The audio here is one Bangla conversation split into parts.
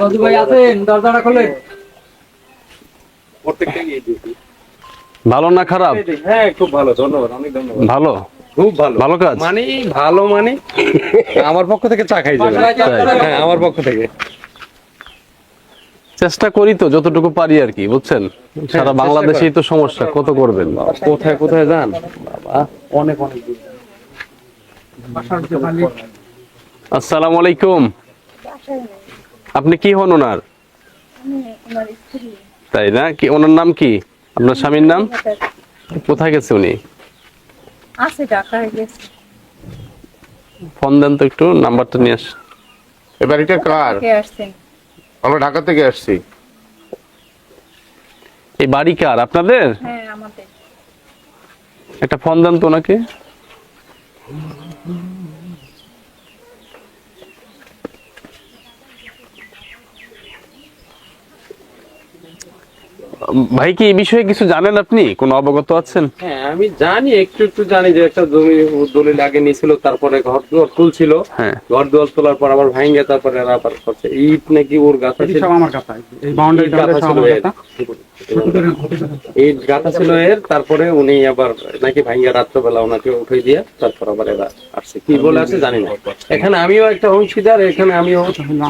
বন্ধু ভাই আছেন? দরজাটা খোলেন। ভালো না খারাপ? হ্যাঁ খুব ভালো। ধন্যবাদ অনেক ধন্যবাদ। ভালো? খুব ভালো। ভালো কাজ? মানে ভালো মানে আমার পক্ষ থেকে চা খাই যাবে। হ্যাঁ আমার পক্ষ থেকে। চেষ্টা করি তো যতটুকু পারি আর কি বুঝছেন? সারা চেষ্টা বাংলাদেশেই তো সমস্যা কত করবেন? কোথায় কোথায় যান? বাবা অনেক অনেক যান। আসসালামু আলাইকুম। আপনি কি হন ওনার? আমি ওনার স্ত্রী। তাই না? কি ওনার নাম কি? আপনার স্বামীর নাম? কোথায় গেছে উনি? আছে ঢাকায় গেছে। ফোন দেন তো একটু নাম্বারটা নিয়ে আস এ বাড়িটা কার? আমরা ঢাকা থেকে আসছি। এই বাড়ি কার? আপনাদের? হ্যাঁ আমাদের। একটা ফোন দেন তো ওনাকে। ভাই কি এই বিষয়ে কিছু জানেন আপনি? কোন অবগত আছেন? হ্যাঁ আমি জানি একটু একটু জানি যে একটা জমি দলিল আগে নিয়েছিল তারপরে ঘর দুয়ার তুলছিল। হ্যাঁ। ঘর দুয়ার তোলার পর আবার ভাঙ্গে তারপরে আবার করছে। ইট নাকি ওর গাছ আছে? সব আমার কাছে এই বাউন্ডারি গাছ গাঁথা ছিল ইট গাঁথা ছিল এর তারপরে উনি আবার নাকি রাত্রবেলা ওনাকে উঠে দিয়ে তারপর আবার এরা আসছে। কি বলে আসছে জানি না। এখানে আমিও একটা অংশীদার এখানে আমিও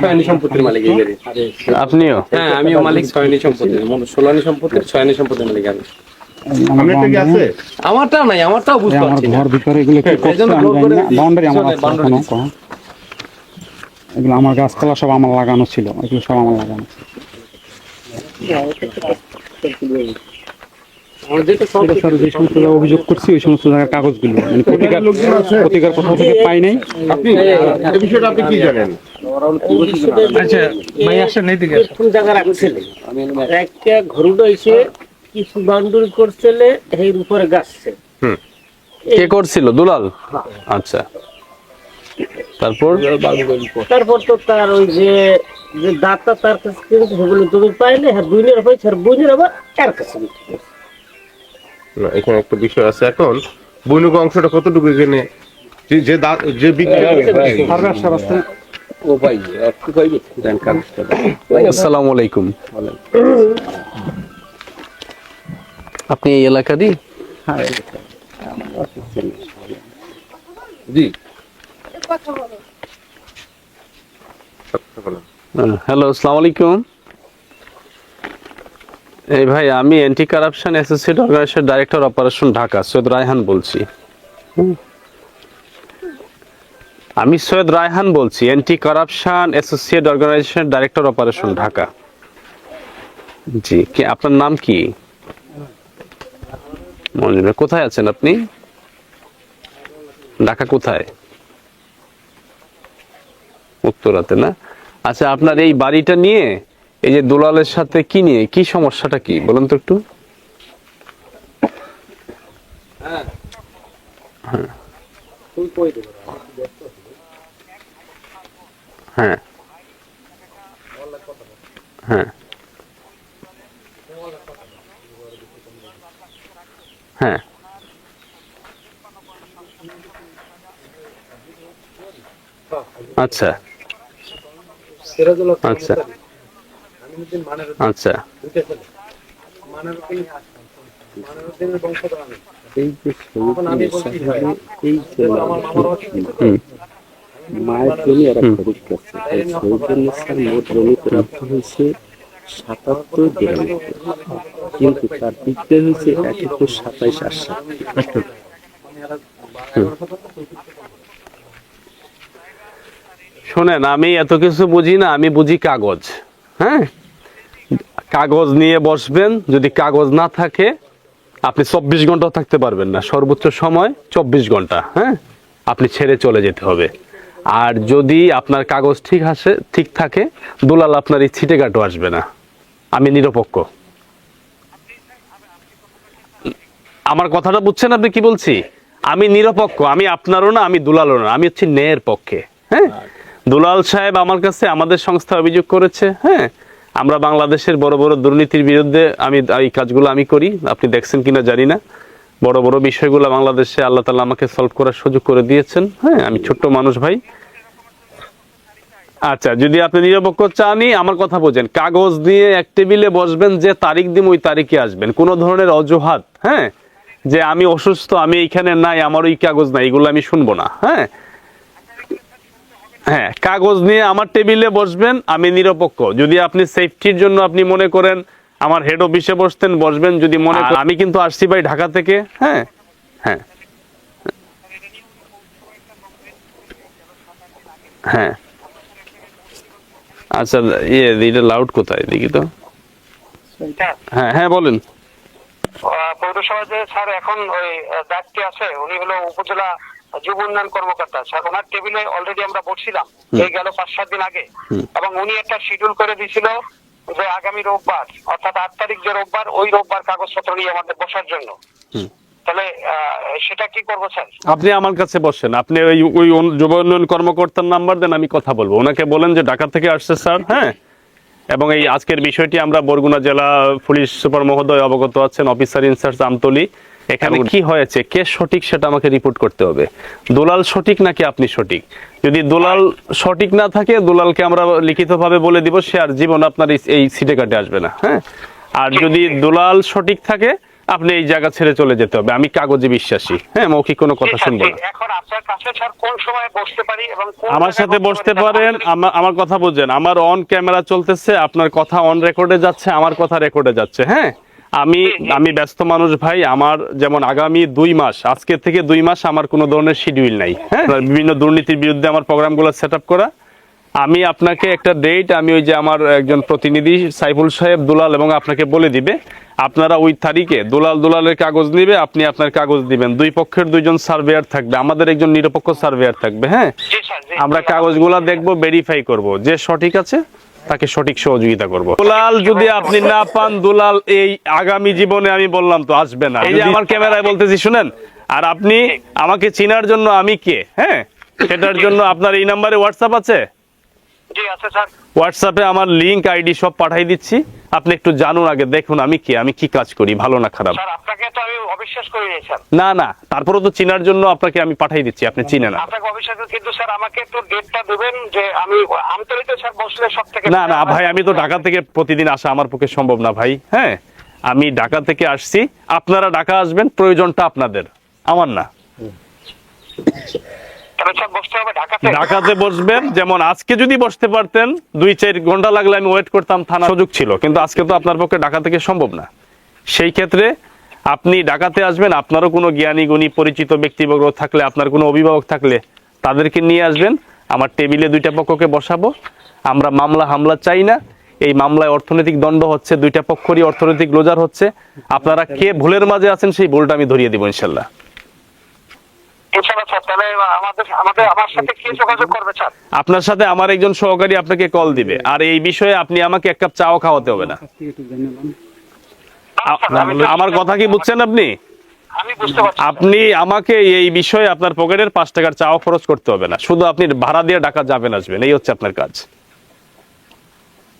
ছয়নি সম্পত্তির মালিক এই আপনিও? হ্যাঁ আমিও মালিক ছয়নি সম্পত্তির ষোলানি সম্পত্তির ছয়নি সম্পত্তির মালিক আমি। আছে? আমারটা নাই আমারটাও বুঝতে আমার পারছি না। ঘর ভিতরে এগুলো কি এই দিয়েছি। বাউন্ডারি আমার আছে। এগুলো আমার গাছপালা সব আমার লাগানো ছিল এগুলো সব আমার লাগানো আমার যেটা সব এটা স্যার যে অভিযোগ করছি ওই সমস্ত জায়গার কাগজগুলো। মানে প্রতিকার প্রতিকার কোথাও থেকে পাই নাই। আপনি বিষয়টা আপনি কি জানেন? আচ্ছা ভাই আসেন এইদিকে কোন জায়গা রাখছিলে একটা ঘরুটা হইছে কিছু বাউন্ডারি করছিলে এর উপরে গাছছে কে করছিল? দুলাল? আচ্ছা। তারপর? তারপর তো তার ওই যে যে দাতা তার কাছে জমি পাইলে হ্যাঁ বুইনের পাইছে আর বুইনের আবার এর কাছে না, এখানে একটা বিষয় আছে এখন। বৈনুক অংশটা কতটুকু এখানে? যে- যে দা- যে বিক্রি। আসসালামু আলাইকুম। আপনি এই এলাকারই জি। হ্যালো আলাইকুম। এই ভাই, আমি anti corruption associate organisation director operation Dhaka, Syed Raihan বলছি। আমি সৈয়দ রায়হান বলছি anti corruption associate organisation director operation Dhaka. জি আপনার নাম কি? কোথায় আছেন আপনি? ঢাকা কোথায়? উত্তরাতে না? আচ্ছা আপনার এই বাড়িটা নিয়ে, এই যে দুলালের সাথে কি নিয়ে, কি সমস্যাটা কি? বলুন তো একটু। হ্যাঁ। হ্যাঁ। হ্যাঁ। আচ্ছা। আচ্ছা। আচ্ছা। হয় আমার মামার বাসা হুম। মায়ের জমি এরা খরিদ করছে। এই স্যার মোট জমি প্রাপ্ত হয়েছে সাতাত্তর কিন্তু তার বিক্রয় হয়েছে একাত্তর সাতাইশ আশা শোনেন, আমি এত কিছু বুঝি না, আমি বুঝি কাগজ। হ্যাঁ? কাগজ নিয়ে বসবেন, যদি কাগজ না থাকে, আপনি চব্বিশ ঘণ্টা থাকতে পারবেন না। সর্বোচ্চ সময় চব্বিশ ঘণ্টা হ্যাঁ? আপনি ছেড়ে চলে যেতে হবে। আর যদি আপনার কাগজ ঠিক আসে, ঠিক থাকে, দুলাল আপনার এই ছিটে কাটো আসবে না। আমি নিরপেক্ষ। আমার কথাটা বুঝছেন আপনি কি বলছি? আমি নিরপেক্ষ, আমি আপনারও না, আমি দুলালও না, আমি হচ্ছি ন্যায়ের পক্ষে হ্যাঁ? দুলাল সাহেব আমার কাছে আমাদের সংস্থা অভিযোগ করেছে হ্যাঁ? আমরা বাংলাদেশের বড় বড় দুর্নীতির বিরুদ্ধে আমি এই কাজগুলো আমি করি, আপনি দেখছেন কিনা জানি না। বড় বড় বিষয়গুলো বাংলাদেশে আল্লাহ তালা আমাকে সলভ করার সুযোগ করে দিয়েছেন হ্যাঁ? আমি ছোট্ট মানুষ ভাই। আচ্ছা যদি আপনি নিরপেক্ষ চানই, আমার কথা বোঝেন। কাগজ দিয়ে এক টেবিলে বসবেন যে তারিখ দিন ওই তারিখে আসবেন। কোনো ধরনের অজুহাত হ্যাঁ? যে আমি অসুস্থ, আমি এইখানে নাই, আমার ওই কাগজ নাই, এগুলো আমি শুনব না হ্যাঁ? হ্যাঁ কাগজ নিয়ে আমার টেবিলে বসবেন আমি নিরপেক্ষ। যদি আপনি সেফটির জন্য আপনি মনে করেন আমার হেড অফিসে বসতেন বসবেন যদি মনে করেন আমি কিন্তু আসছি ভাই ঢাকা থেকে হ্যাঁ হ্যাঁ। হ্যাঁ। আচ্ছা ইয়ে এটা লাউড কোথায়? দেখি তো। হ্যাঁ হ্যাঁ বলেন। পৌরসভা যে স্যার এখন ওই দায়িত্বে আছে উনি হলো উপজেলা যুব উন্নয়ন কর্মকর্তা স্যার ওনার টেবিলে অলরেডি আমরা বসছিলাম। এই গেল পাঁচ সাত দিন আগে। এবং উনি একটা শিডিউল করে দিয়েছিল যে আগামী রোববার অর্থাৎ আট তারিখ যে রোববার ওই রোববার কাগজপত্র নিয়ে আমাদের বসার জন্য। তাহলে সেটা কি করব স্যার? আপনি আমার কাছে বসেন। আপনি ওই ওই যুব উন্নয়ন কর্মকর্তার নাম্বার দেন আমি কথা বলব। ওনাকে বলেন যে ঢাকা থেকে আসছে স্যার হ্যাঁ? এবং এই আজকের বিষয়টি আমরা বরগুনা জেলা পুলিশ সুপার মহোদয় অবগত আছেন অফিসার ইনচার্জ আমতলি। এখানে কি হয়েছে? কে সঠিক সেটা আমাকে রিপোর্ট করতে হবে। দুলাল সঠিক নাকি আপনি সঠিক? যদি দুলাল সঠিক না থাকে দুলালকে আমরা লিখিতভাবে বলে দিব সে আর জীবন আপনার এই- সিটে কাটে আসবে না হ্যাঁ? আর যদি দুলাল সঠিক থাকে আপনি এই জায়গা ছেড়ে চলে যেতে হবে। আমি কাগজে বিশ্বাসী হ্যাঁ মৌখিক কোনো কথা শুনব না। এখন আপনার কাছে স্যার কোন সময় বসতে পারি এবং কোন আমার সাথে বসতে পারেন আমা- আমার কথা বুঝছেন আমার অন ক্যামেরা চলতেছে আপনার কথা অন রেকর্ডে যাচ্ছে আমার কথা রেকর্ডে যাচ্ছে হ্যাঁ? আমি আমি ব্যস্ত মানুষ ভাই আমার যেমন আগামী দুই মাস আজকে থেকে দুই মাস আমার কোনো ধরনের শিডিউল নাই। হ্যাঁ। বিভিন্ন দুর্নীতির বিরুদ্ধে আমার প্রোগ্রামগুলো সেট আপ করা। আমি আপনাকে একটা ডেট আমি ওই যে আমার একজন প্রতিনিধি সাইফুল সাহেব দুলাল এবং আপনাকে বলে দিবে আপনারা ওই তারিখে দুলাল দুলালের কাগজ নিবে আপনি আপনার কাগজ দিবেন। দুই পক্ষের দুইজন সার্ভেয়ার থাকবে আমাদের একজন নিরপেক্ষ সার্ভেয়ার থাকবে হ্যাঁ? আমরা কাগজগুলা দেখব ভেরিফাই করব। যে সঠিক আছে তাকে সঠিক সহযোগিতা করব। দুলাল যদি আপনি না পান দুলাল এই আগামী জীবনে আমি বললাম তো আসবে না। এই যে আমার ক্যামেরায় বলতেছি শুনেন? আর আপনি আমাকে চিনার জন্য আমি কে? হ্যাঁ? সেটার জন্য আপনার এই নাম্বারে হোয়াটসঅ্যাপ আছে? জি আছে স্যার। হোয়াটসঅ্যাপে আমার লিংক আইডি সব পাঠাই দিচ্ছি। আপনি একটু জানুন আগে দেখুন আমি কে আমি কি কাজ করি ভালো না খারাপ? স্যার আপনাকে তো আমি অবিশ্বাস করি স্যার না না তারপরেও তো চিনার জন্য আপনাকে আমি পাঠাই দিচ্ছি আপনি চিনেন না। আপনাকে অবিশ্বাস কিন্তু স্যার আমাকে একটু ডেটটা দেবেন যে আমি আমতলিতে স্যার বসলে সব থেকে না না ভাই আমি তো ঢাকা থেকে প্রতিদিন আসা আমার পক্ষে সম্ভব না ভাই হ্যাঁ? আমি ঢাকা থেকে আসছি আপনারা ঢাকা আসবেন প্রয়োজনটা আপনাদের আমার না। ঢাকাতে? বসবেন। যেমন আজকে যদি বসতে পারতেন, দুই, চার ঘণ্টা লাগলে আমি ওয়েট করতাম থানা সুযোগ ছিল। কিন্তু আজকে তো আপনার পক্ষে ঢাকা থেকে সম্ভব না। সেই ক্ষেত্রে আপনি ঢাকাতে আসবেন, আপনারও কোনো জ্ঞানী, গুণী, পরিচিত ব্যক্তিবর্গ থাকলে, আপনার কোনো অভিভাবক থাকলে তাদেরকে নিয়ে আসবেন। আমার টেবিলে দুইটা পক্ষকে বসাবো। আমরা মামলা, হামলা চাই না। এই মামলায় অর্থনৈতিক দণ্ড হচ্ছে, দুইটা পক্ষরই অর্থনৈতিক লোজার হচ্ছে। আপনারা কে ভুলের মাঝে আছেন, সেই ভুলটা আমি ধরিয়ে দিব, ইনশাল্লাহ ইনশাআল্লাহ স্যার তাহলে আমাদের আমাদের আমার সাথে কে যোগাযোগ করবে স্যার আপনার সাথে আমার একজন সহকারী আপনাকে কল দিবে। আর এই বিষয়ে আপনি আমাকে এক কাপ চাও খাওয়াতে হবে না। আমার কথা কি বুঝছেন আপনি? আপনি আমাকে এই বিষয়ে আপনার পকেটের পাঁচ টাকার চাও খরচ করতে হবে না। শুধু আপনি ভাড়া দিয়ে ডাকা যাবেন আসবেন। এই হচ্ছে আপনার কাজ আহ, জি স্যার তাহলে একটু একটু ডেটটা আমাকে একটু ই করে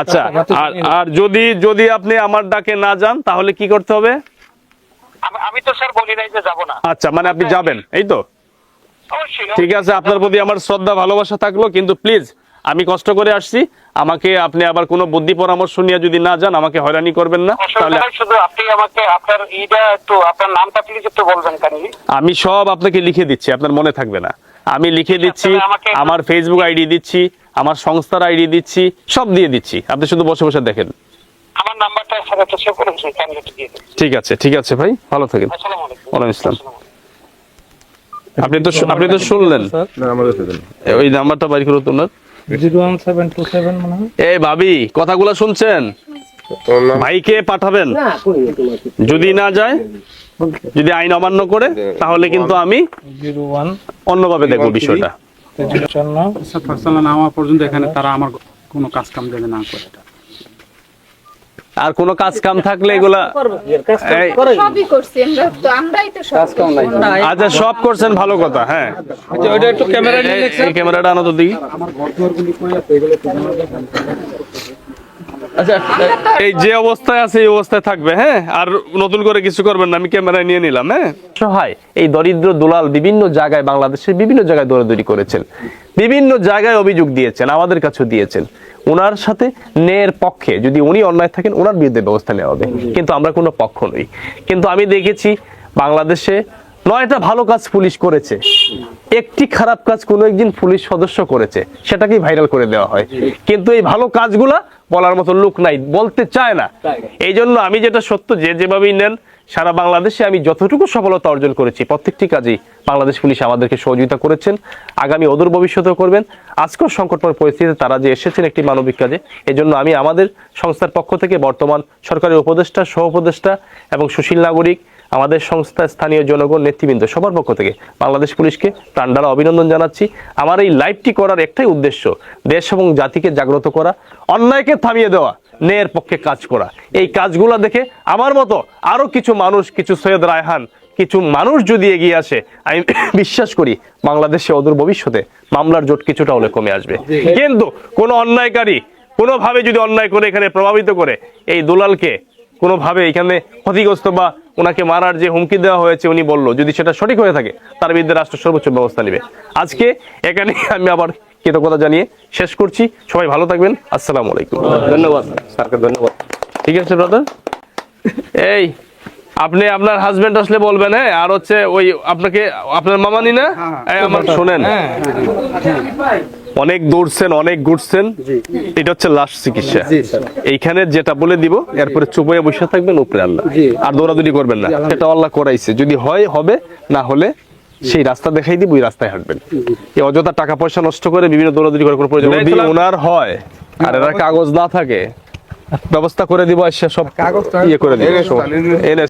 আচ্ছা আর আর যদি যদি আপনি আমার ডাকে না যান তাহলে কি করতে হবে? আমি- তো স্যার বলি নাই যে যাব না। আচ্ছা মানে আপনি যাবেন এই তো? ঠিক আছে আপনার প্রতি আমার শ্রদ্ধা ভালোবাসা থাকল কিন্তু প্লিজ আমি কষ্ট করে আসছি। আমাকে আপনি আবার কোনো বুদ্ধি পরামর্শ নিয়ে যদি না যান আমাকে হয়রানি করবেন না। তাহলে শুধু আপনি আমাকে আপনার ইটা একটু আপনার নামটা প্লিজ একটু বলবেন আমি সব আপনাকে লিখে দিচ্ছি আপনার মনে থাকবে না। আমি লিখে দিচ্ছি আমার ফেসবুক আইডি দিচ্ছি আমার সংস্থার আইডি দিচ্ছি সব দিয়ে দিচ্ছি। আপনি শুধু বসে বসে দেখেন। আমার নাম্বারটা ঠিক আছে ঠিক আছে ভাই ভালো থাকেন। আসসালামু আলাইকুম। ওয়ালাইকুম আসসালাম। আপনি তো আপনি তো শুনলেন? ওই নাম্বারটা বাইর করো তোমরা zero one seven two seven এই ভাবি কথাগুলো শুনছেন? ভাইকে পাঠাবেন? যদি না যায় যদি আইন অমান্য করে তাহলে কিন্তু আমি অন্যভাবে দেখব বিষয়টা। পর্যন্ত এখানে তারা আমার কোনো কাজ কাম যাতে না করে। আর কোনো কাজ কাম থাকলে এগুলা করবে কি? আর? কাজ কাম এই- করে সবই করছি আমরা তো আমরাই তো সব করছি। আচ্ছা সব করছেন ভালো কথা হ্যাঁ। আচ্ছা ক্যামেরাটা আনো তো দেখি। আচ্ছা এই যে অবস্থায় আছে, এই অবস্থায় থাকবে হ্যাঁ? আর নতুন করে কিছু করবেন না, আমি ক্যামেরায় নিয়ে নিলাম হ্যাঁ? সহায়, এই দরিদ্র দুলাল বিভিন্ন জায়গায় বাংলাদেশের বিভিন্ন জায়গায় দৌড়াদৌড়ি করেছেন। বিভিন্ন জায়গায় অভিযোগ দিয়েছেন, আমাদের কাছেও দিয়েছেন। ওনার সাথে ন্যায়ের পক্ষে, যদি উনি অন্যায় থাকেন ওনার বিরুদ্ধে ব্যবস্থা নেওয়া হবে। কিন্তু আমরা কোনো পক্ষ নই। কিন্তু আমি দেখেছি, বাংলাদেশে নয়টা ভালো কাজ পুলিশ করেছে। একটি খারাপ কাজ কোনো একদিন পুলিশ সদস্য করেছে, সেটাকেই ভাইরাল করে দেওয়া হয়। কিন্তু এই ভালো কাজগুলা বলার মতো লোক নাই, বলতে চায় না। এই জন্য আমি যেটা সত্য, যে যেভাবেই নেন, সারা বাংলাদেশে আমি যতটুকু সফলতা অর্জন করেছি, প্রত্যেকটি কাজেই বাংলাদেশ পুলিশ আমাদেরকে সহযোগিতা করেছেন, আগামী অদূর ভবিষ্যতেও করবেন। আজকের সংকটময় পরিস্থিতিতে তারা যে এসেছেন একটি মানবিক কাজে, এজন্য আমি আমাদের সংস্থার পক্ষ থেকে বর্তমান সরকারের উপদেষ্টা সহ উপদেষ্টা এবং সুশীল নাগরিক আমাদের সংস্থা স্থানীয় জনগণ নেতৃবৃন্দ সবার পক্ষ থেকে বাংলাদেশ পুলিশকে প্রাণডালা অভিনন্দন জানাচ্ছি। আমার এই লাইভটি করার একটাই উদ্দেশ্য, দেশ এবং জাতিকে জাগ্রত করা, অন্যায়কে থামিয়ে দেওয়া, ন্যায়ের পক্ষে কাজ করা। এই কাজগুলো দেখে আমার মতো আরও কিছু মানুষ, কিছু সৈয়দ রায়হান, কিছু মানুষ যদি এগিয়ে আসে, আমি বিশ্বাস করি বাংলাদেশে অদূর ভবিষ্যতে মামলার জোট কিছুটা হলে কমে আসবে। কিন্তু কোনো অন্যায়কারী কোনোভাবে যদি অন্যায় করে এখানে প্রভাবিত করে, এই দুলালকে কোনোভাবে এখানে ক্ষতিগ্রস্ত বা ওনাকে মারার যে হুমকি দেওয়া হয়েছে উনি বলল যদি সেটা সঠিক হয়ে থাকে তার বিরুদ্ধে রাষ্ট্র সর্বোচ্চ ব্যবস্থা নেবে। আজকে এখানে আমি আবার কৃতজ্ঞতা জানিয়ে শেষ করছি। সবাই ভালো থাকবেন। আসসালামু আলাইকুম। ধন্যবাদ। স্যারকে ধন্যবাদ। ঠিক আছে ব্রাদার এই আপনি আপনার হাজবেন্ড আসলে বলবেন হ্যাঁ আর হচ্ছে ওই আপনাকে আপনার মামানি না? আমার শোনেন। অনেক দৌড়ছেন অনেক ঘুরছেন। এটা হচ্ছে লাস্ট চিকিৎসা। এইখানে যেটা বলে দিব এরপরে চুপ হয়ে বসে থাকবেন উপরে আল্লাহ। আর দৌড়াদৌড়ি করবেন না। সেটা আল্লাহ করাইছে। যদি হয় হবে না হলে সেই রাস্তা দেখাই দিব ওই রাস্তায় হাঁটবেন। এই অযথা টাকা পয়সা নষ্ট করে বিভিন্ন দৌড়াদৌড়ি করার কোনো প্রয়োজন নেই। যদি ওনার হয় আর এরা কাগজ না থাকে ব্যবস্থা করে দিব এসে সব ইয়ে করে দিব। এনে